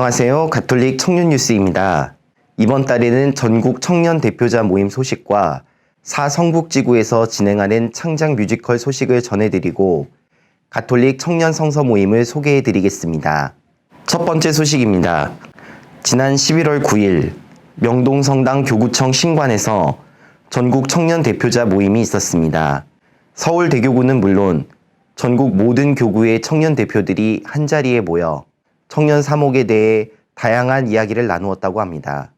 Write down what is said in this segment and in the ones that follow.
안녕하세요. 가톨릭 청년 뉴스입니다. 이번 달에는 전국 청년 대표자 모임 소식과 사 성북지구에서 진행하는 창작 뮤지컬 소식을 전해드리고 가톨릭 청년 성서 모임을 소개해드리겠습니다. 첫 번째 소식입니다. 지난 11월 9일 명동성당 교구청 신관에서 전국 청년 대표자 모임이 있었습니다. 서울대교구는 물론 전국 모든 교구의 청년 대표들이 한자리에 모여 청년 사목에 대해 다양한 이야기를 나누었다고 합니다.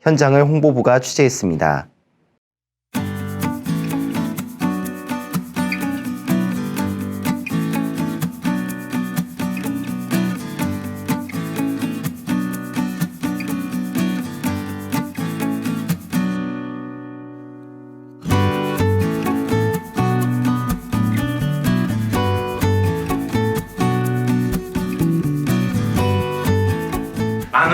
현장을 홍보부가 취재했습니다.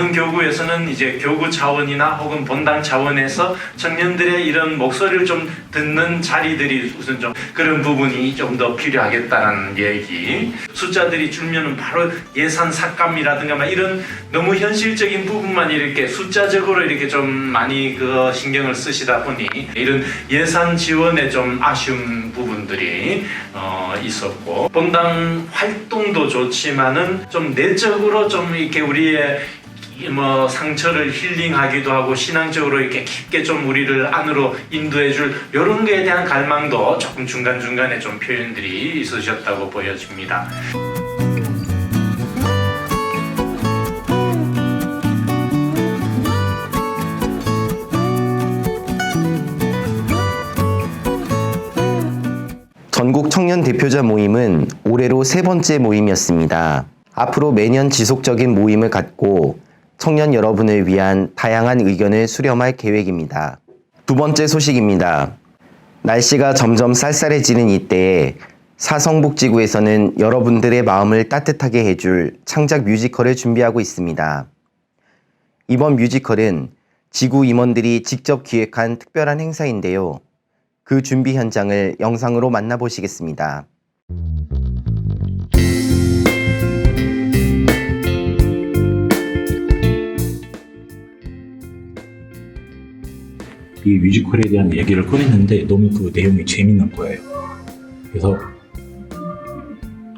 많은 교구에서는 이제 교구 차원이나 혹은 본당 차원에서 청년들의 이런 목소리를 좀 듣는 자리들이 우선 좀 그런 부분이 좀 더 필요하겠다는 얘기. 숫자들이 줄면은 바로 예산 삭감이라든가 막 이런 너무 현실적인 부분만 이렇게 숫자적으로 이렇게 좀 많이 그 신경을 쓰시다 보니 이런 예산 지원에 좀 아쉬운 부분들이 어, 있었고 본당 활동도 좋지만은 좀 내적으로 좀 이렇게 우리의 이 뭐 상처를 힐링하기도 하고 신앙적으로 이렇게 깊게 좀 우리를 안으로 인도해줄 이런 거에 대한 갈망도 조금 중간 중간에 좀 표현들이 있으셨다고 보여집니다. 전국 청년 대표자 모임은 올해로 세 번째 모임이었습니다. 앞으로 매년 지속적인 모임을 갖고 청년 여러분을 위한 다양한 의견을 수렴할 계획입니다. 두 번째 소식입니다. 날씨가 점점 쌀쌀해지는 이때에 사성북지구에서는 여러분들의 마음을 따뜻하게 해줄 창작 뮤지컬을 준비하고 있습니다. 이번 뮤지컬은 지구 임원들이 직접 기획한 특별한 행사인데요. 그 준비 현장을 영상으로 만나보시겠습니다. 이 뮤지컬에 대한 얘기를 꺼냈는데 너무 그 내용이 재밌는 거예요. 그래서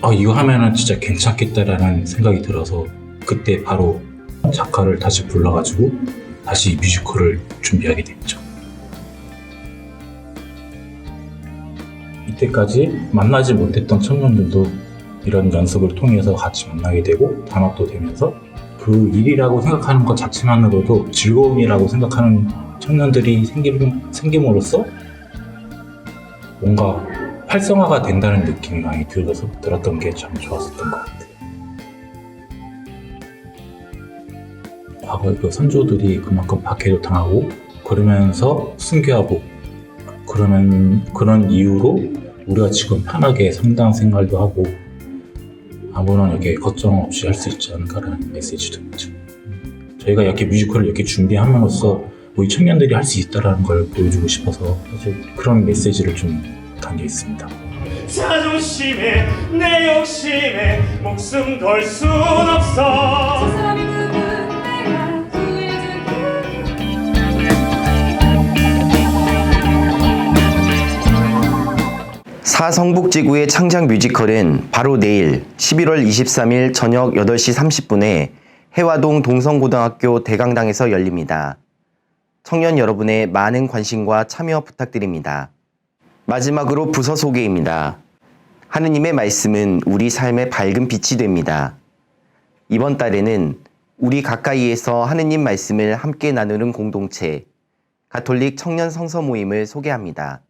아 이거 하면은 진짜 괜찮겠다라는 생각이 들어서 그때 바로 작가를 다시 불러가지고 다시 뮤지컬을 준비하게 됐죠. 이때까지 만나지 못했던 청년들도 이런 연습을 통해서 같이 만나게 되고 단합도 되면서 그 일이라고 생각하는 것 자체만으로도 즐거움이라고 생각하는 청년들이 생김, 생김으로써 뭔가 활성화가 된다는 느낌이 많이 들어서 들었던 게 참 좋았었던 것 같아요. 과거에 그 선조들이 그만큼 박해도 당하고 그러면서 순교하고 그러면 그런 이유로 우리가 지금 편하게 성당 생활도 하고 아무런 이렇게 걱정 없이 할 수 있지 않을까라는 메시지도 있죠. 저희가 이렇게 뮤지컬을 이렇게 준비함으로써 우리 청년들이 할 수 있다라는 걸 보여주고 싶어서 사실 그런 메시지를 좀 담겨 있습니다. 자존심에 내 욕심에 목숨 걸 순 없어 사성북지구의 창작 뮤지컬은 바로 내일 11월 23일 저녁 8시 30분에 해화동 동성고등학교 대강당에서 열립니다. 청년 여러분의 많은 관심과 참여 부탁드립니다. 마지막으로 부서 소개입니다. 하느님의 말씀은 우리 삶의 밝은 빛이 됩니다. 이번 달에는 우리 가까이에서 하느님 말씀을 함께 나누는 공동체, 가톨릭 청년 성서 모임을 소개합니다.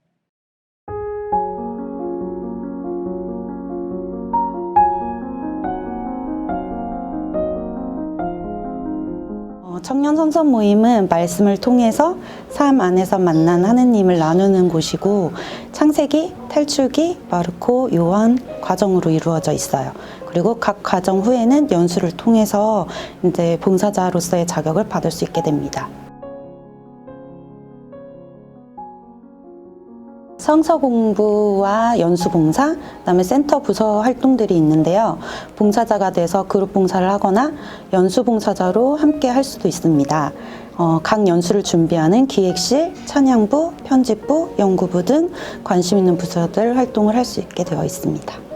청년 선선 모임은 말씀을 통해서 삶 안에서 만난 하느님을 나누는 곳이고 창세기, 탈출기, 마르코, 요한 과정으로 이루어져 있어요. 그리고 각 과정 후에는 연수를 통해서 이제 봉사자로서의 자격을 받을 수 있게 됩니다. 성서 공부와 연수 봉사, 그다음에 센터 부서 활동들이 있는데요. 봉사자가 돼서 그룹 봉사를 하거나 연수 봉사자로 함께 할 수도 있습니다. 어, 각 연수를 준비하는 기획실, 찬양부, 편집부, 연구부 등 관심 있는 부서들 활동을 할 수 있게 되어 있습니다.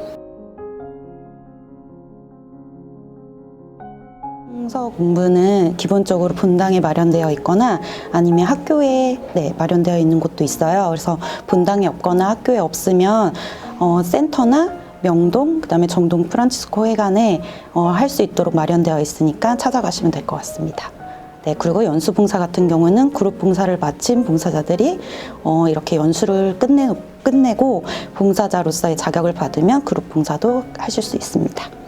성서 공부는 기본적으로 본당에 마련되어 있거나 아니면 학교에 네, 마련되어 있는 곳도 있어요. 그래서 본당에 없거나 학교에 없으면 어, 센터나 명동, 그다음에 정동 프란치스코 회관에 어, 할 수 있도록 마련되어 있으니까 찾아가시면 될 것 같습니다. 네, 그리고 연수 봉사 같은 경우는 그룹 봉사를 마친 봉사자들이 어, 이렇게 연수를 끝내, 끝내고 봉사자로서의 자격을 받으면 그룹 봉사도 하실 수 있습니다.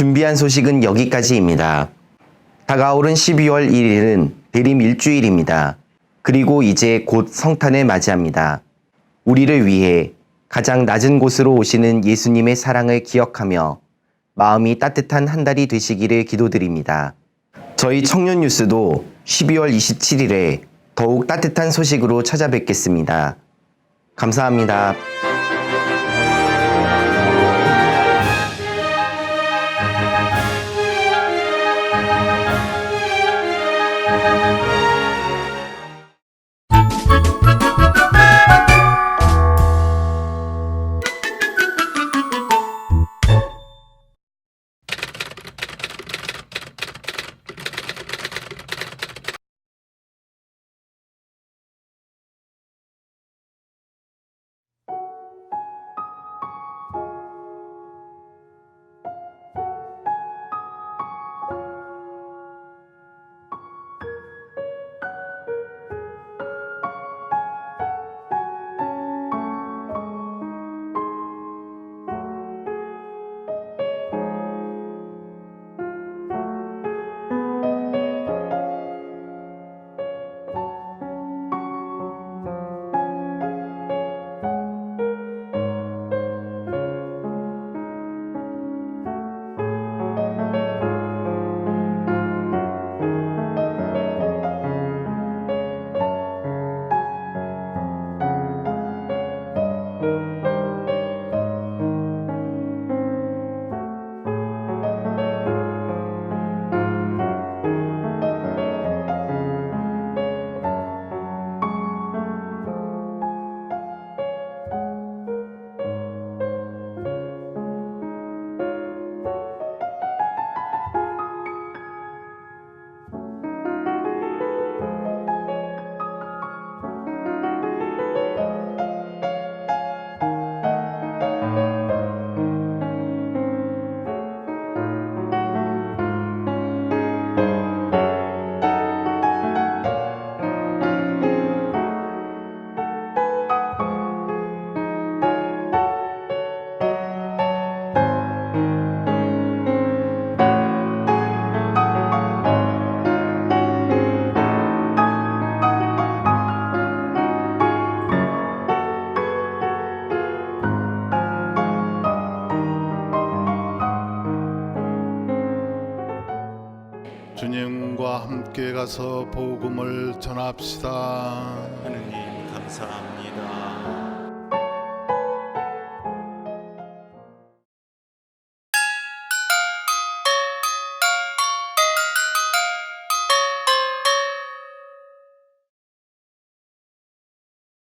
준비한 소식은 여기까지입니다. 다가오는 12월 1일은 대림 일주일입니다. 그리고 이제 곧 성탄을 맞이합니다. 우리를 위해 가장 낮은 곳으로 오시는 예수님의 사랑을 기억하며 마음이 따뜻한 한 달이 되시기를 기도드립니다. 저희 청년 뉴스도 12월 27일에 더욱 따뜻한 소식으로 찾아뵙겠습니다. 감사합니다. 가서 복음을 전합시다. 하느님 감사합니다.